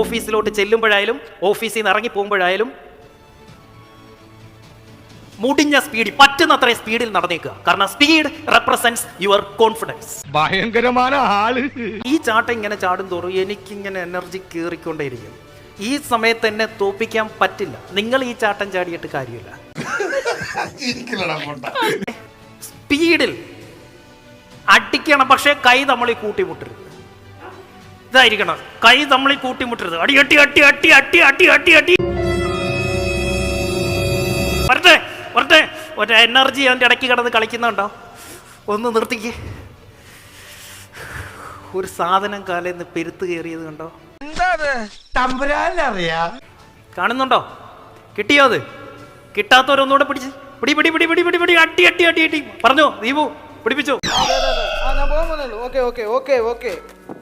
ഓഫീസിലോട്ട് ചെല്ലുമ്പോഴായാലും ഓഫീസിൽ നിന്ന് ഇറങ്ങി പോകുമ്പോഴായാലും മുടിഞ്ഞ സ്പീഡിൽ പറ്റുന്നത്ര സ്പീഡിൽ നടന്നേക്കുക. കാരണം സ്പീഡ് റെപ്രസെന്റ്സ് യുവർ കോൺഫിഡൻസ് ഭയങ്കരമായ ആൾ. ഈ ചാട്ടം ഇങ്ങനെ ചാടും തോറും എനിക്കിങ്ങനെ എനർജി കയറിക്കൊണ്ടേയിരിക്കും ഈ സമയത്ത് എന്നെ തോപ്പിക്കാൻ പറ്റില്ല. നിങ്ങൾ ഈ ചാട്ടം ചാടിയിട്ട് കാര്യമില്ല. സ്പീഡിൽ അടിക്കണം പക്ഷേ കൈ നമ്മളീ കൂട്ടിമുട്ടരുത്. ഇതായിരിക്കണം. കൈ തമ്മിൽ കൂട്ടിമുട്ടരുത്. അടി അട്ടി അട്ടി അട്ടി അട്ടി അട്ടി അട്ടി അട്ടി വരട്ടെ വരട്ടെ. ഒരു എനർജി അതിന്റെ ഇടയ്ക്ക് കിടന്ന് കളിക്കുന്നുണ്ടോ? ഒന്ന് നിർത്തിക്ക്. ഒരു സാധനം കാലേന്ന് പെരുത്ത് കയറിയത് കണ്ടോ? കാണുന്നുണ്ടോ? കിട്ടിയോ അത്? കിട്ടാത്തവരൊന്നുകൂടെ പിടിച്ച്. പിടി പിടി പിടി പിടി പിടി പിടി. അട്ടി അട്ടി അട്ടി അട്ടി പറഞ്ഞോ ദീപു പിടിപ്പിച്ചോ. ആ ഞാൻ പോകാൻ പോകുന്നുള്ളൂ ഓക്കെ ഓക്കെ ഓക്കെ ഓക്കെ.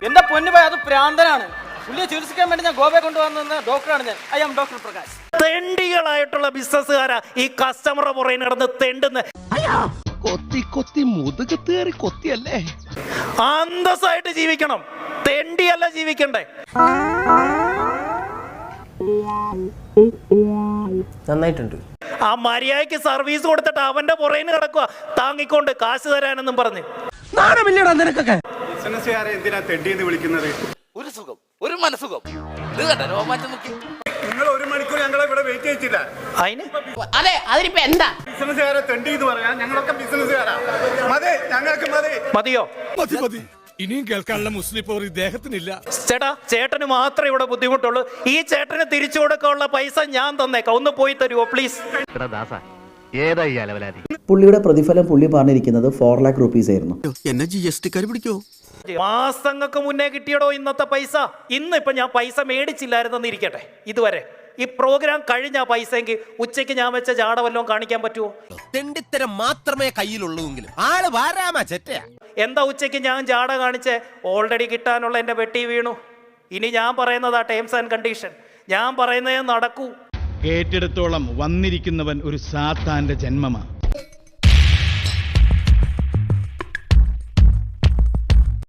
എന്റെ പൊന്നു പോയി അത് പ്രാന്തനാണ്. പുള്ളിയെ ചികിത്സിക്കാൻ വേണ്ടി ഞാൻ ഗോവയെ കൊണ്ടുവന്ന ഡോക്ടറാണ് ഞാൻ. I am doctor Prakash. തെണ്ടികളായിട്ടുള്ള ബിസിനസ്സുകാരാ ഈ കസ്റ്റമറുടെ പുറകെ നടന്ന് തെണ്ടുന്ന കൊത്തി കൊത്തി മുതുകത്ത് തേറി കൊത്തിയല്ലേ? അന്തസ്സായിട്ട് ജീവിക്കണം. തെണ്ടിയല്ല ജീവിക്കണ്ടേ. നന്നായിട്ടുണ്ട്. ആ മര്യാദയ്ക്ക് സർവീസ് കൊടുത്തിട്ട് അവന്റെ പുറകിന് കിടക്കുക താങ്ങിക്കൊണ്ട് കാശ് തരാനെന്നും പറഞ്ഞു. നാണമില്ലടാ നിനക്കൊക്കെ. ബിസിനസ്സുകാരെ എന്തിനാ തെണ്ടിയെന്ന് വിളിക്കുന്നത്? ഒരു സുഖം ഒരു മനസുഖം ഇത് കണ്ട? രോമാറ്റം നോക്കി. നിങ്ങൾ ഒരു മണിക്കൂർ ഞങ്ങളെ ഇവിടെ വെയിറ്റ് ചെയ്യിച്ചില്ല അതിന്? അതെ അതിനിപ്പോ എന്താ? ബിസിനസ്സുകാരെ തെണ്ടി എന്ന് ഞങ്ങളൊക്കെ ബിസിനസ്സുകാരാ. മതി ഞങ്ങൾക്ക് മതി. മതിയോ? മതി മതി. ഇനിയും കേൾക്കാനുള്ള മുസ്ലിം പോർ ഇദ്ദേഹത്തിനില്ല. ചേട്ടാ ചേട്ടന് മാത്രമേ ഇവിടെ ബുദ്ധിമുട്ടുള്ളൂ. ഈ ചേട്ടന് തിരിച്ചു കൊടുക്കാനുള്ള പൈസ ഞാൻ തന്നേക്കാം. ഒന്ന് പോയി തരുമോ പ്ലീസ് പുള്ളിയുടെ പ്രതിഫലം പുള്ളി പറഞ്ഞിരിക്കുന്നത് ഫോർ ലാക്ക് റുപ്പീസ് ആയിരുന്നു. എന്നെ ജി എസ് ടിക്കാർ പിടിക്കോ? മാസങ്ങൾക്ക് മുന്നേ കിട്ടിയടോ ഇന്നത്തെ പൈസ? ഇന്ന് ഇപ്പൊ ഞാൻ പൈസ മേടിച്ചില്ലായിരുന്നെന്ന് ഇരിക്കട്ടെ. ഇതുവരെ. ഈ പ്രോഗ്രാം കഴിഞ്ഞ പൈസ എങ്കിൽ ഉച്ചയ്ക്ക് ഞാൻ വെച്ച ജാട വല്ലതും കാണിക്കാൻ പറ്റുമോ തെണ്ടിത്തരം മാത്രമേ കയ്യിലുള്ളൂവെങ്കിലും ആൾ വാരാമാ ചെറ്റയാ. എന്താ ഉച്ചയ്ക്ക് ഞാൻ ജാട കാണിച്ച്? ഓൾറെഡി കിട്ടാനുള്ള എന്റെ വെട്ടി വീണു. ഇനി ഞാൻ പറയുന്നതാ ടേംസ് ആൻഡ് കണ്ടീഷൻ ഞാൻ പറയുന്നതേ നടക്കൂ. കേട്ടിടത്തോളം വന്നിരിക്കുന്നവൻ ഒരു സാത്താന്റെ ജന്മമാ